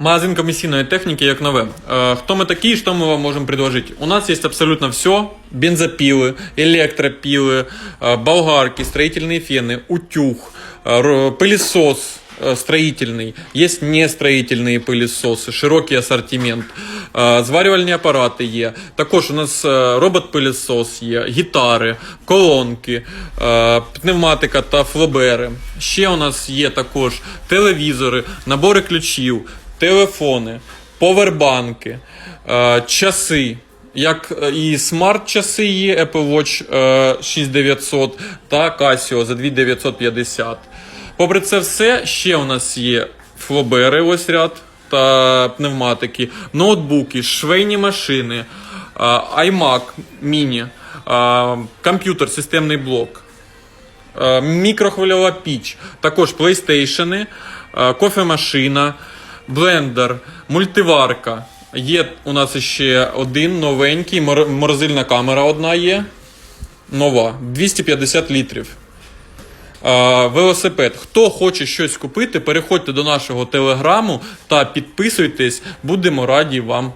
Магазин комиссийной техники як нове. Э, Кто мы такие, что мы вам можем предложить? У нас есть абсолютно все. Бензопилы, электропилы, э, болгарки, строительные фены, утюг, э, ро- пылесос э, строительный. Есть нестроительные пылесосы, широкий ассортимент. Э, Зварювальні апарати є. Також у нас е, робот-пилесос є, гітари, колонки, е, пневматика та флобери. Ще у нас є також телевізори, набори ключів, телефони, повербанки, е, часи. Як е, і смарт-часи є Apple Watch е, 6900 та Casio за 2950. Попри це все, ще у нас є флобери, ось ряд та пневматики, ноутбуки, швейні машини, е, iMac Mini, е, комп'ютер, системний блок, е, мікрохвильова піч, також PlayStation, е, кофемашина, блендер, мультиварка. Є у нас ще один новенький, мор- морозильна камера одна є. Нова, 250 літрів. Е, велосипед. Хто хоче щось купити, переходьте до нашого телеграму та підписуйтесь. Будемо раді вам